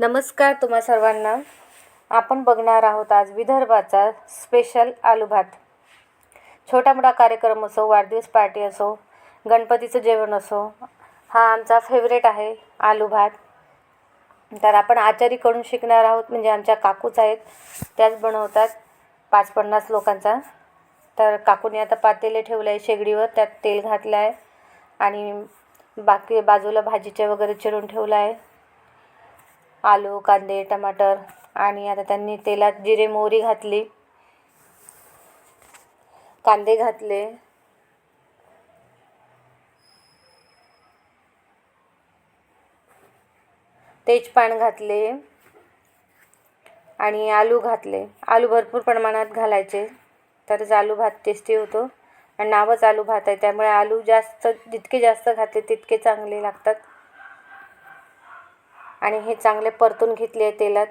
नमस्कार तुम्हा सर्वांना. आपण बघणार आहोत आज विदर्भाचा स्पेशल आलू भात. छोटा मोठा कार्यक्रम असो वाढदिवस पार्टी असो गणपतीचं जेवण असो हा आमचा फेवरेट आहे आलू भात. तर आपण आचारीकडून शिकणार आहोत म्हणजे आमच्या काकूच आहेत. त्याच बनवतात पाच पन्नास लोकांचा. तर काकूने आता पातेले ठेवलं आहे शेगडीवर त्यात तेल घातलं आहे आणि बाकी बाजूला भाजीचे वगैरे चिरून ठेवलं आहे आलू कांदे टमाटर आणि आता त्यांनी तेलात जिरे मोहरी घातली. कांदे घातले. तेजपान घातले आणि आलू घातले. आलू भरपूर प्रमाणात घालायचे. तरच आलू भात टेस्टी होतो. आणि नावच आलू भात आहे त्यामुळे आलू जास्त जितके जास्त घातले तितके चांगले लागतात. आणि हे चांगले परतून घेतले तेलात.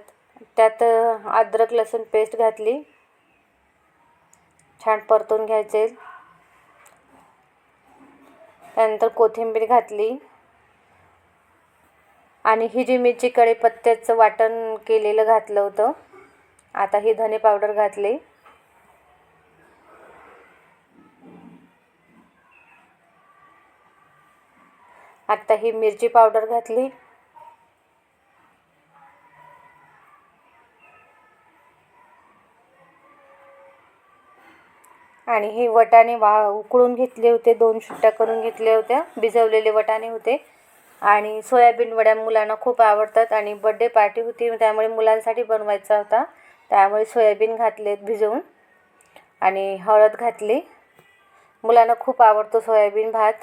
त्यात अद्रक लसूण पेस्ट घातली. छान परतून घ्यायचे. त्यानंतर कोथिंबीर घातली. आणि हिरवी मिरची कढीपत्त्याचं वाटण केलेलं घातलं होतं. आता ही धने पावडर घातली. आत्ता ही मिरची पावडर घातली. आणि हे वटाणे वा उकळून घेतले होते दोन सुट्ट्या करून घेतल्या होत्या भिजवलेले वटाणे होते. आणि सोयाबीन वड्या मुलांना खूप आवडतात आणि बड्डे पार्टी होती त्यामुळे मुलांसाठी बनवायचा होता. त्यामुळे सोयाबीन घातलेत भिजवून आणि हळद घातली. मुलांना खूप आवडतो सोयाबीन भात.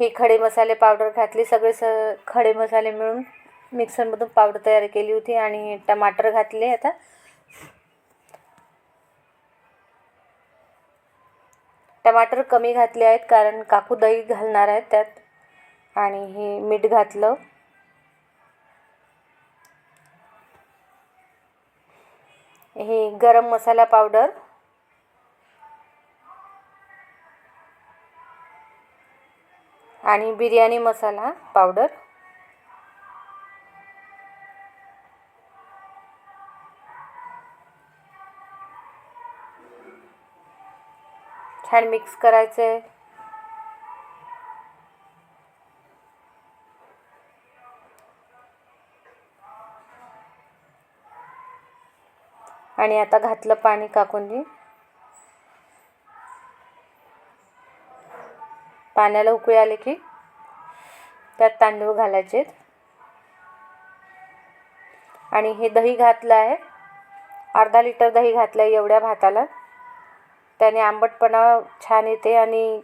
ही खडे मसाले पावडर घातली सगळे स खडे मसाले मिळून. मिक्सरमधून पावडर तयार केली होती आणि टमाटर घातले आता. टमाटर कमी घातले आहेत कारण काकू दही घालणार आहेत त्यात. आणि हे मीठ घातलं. हे गरम मसाला पावडर. आणि बिर्याणी मसाला पावडर. छान मिक्स करायचं आहे आणि आता घातलं पाणी काकूंनी. पाण्याला उकळी आले की त्यात तांदूळ घालायचे आणि हे दही घातलं आहे. अर्धा लिटर दही घातलं आहे एवढ्या भाताला. त्याने आंबटपणा छान येते आणि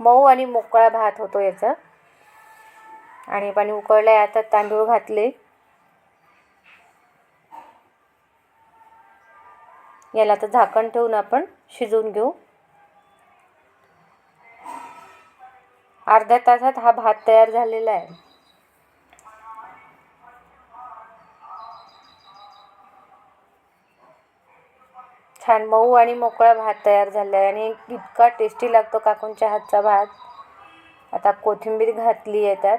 मऊ आणि मोकळा भात होतो याचा. आणि पाणी उकळलं आहे आता तांदूळ घातले. याला आता झाकण ठेवून आपण शिजवून घेऊ. अर्ध्या तासात हा भात तयार झालेला आहे. छान मऊ आणि मोकळा भात तयार झाला आहे आणि इतका टेस्टी लागतो काकूंच्या हातचा भात. आता कोथिंबीर घातली आहे त्यात.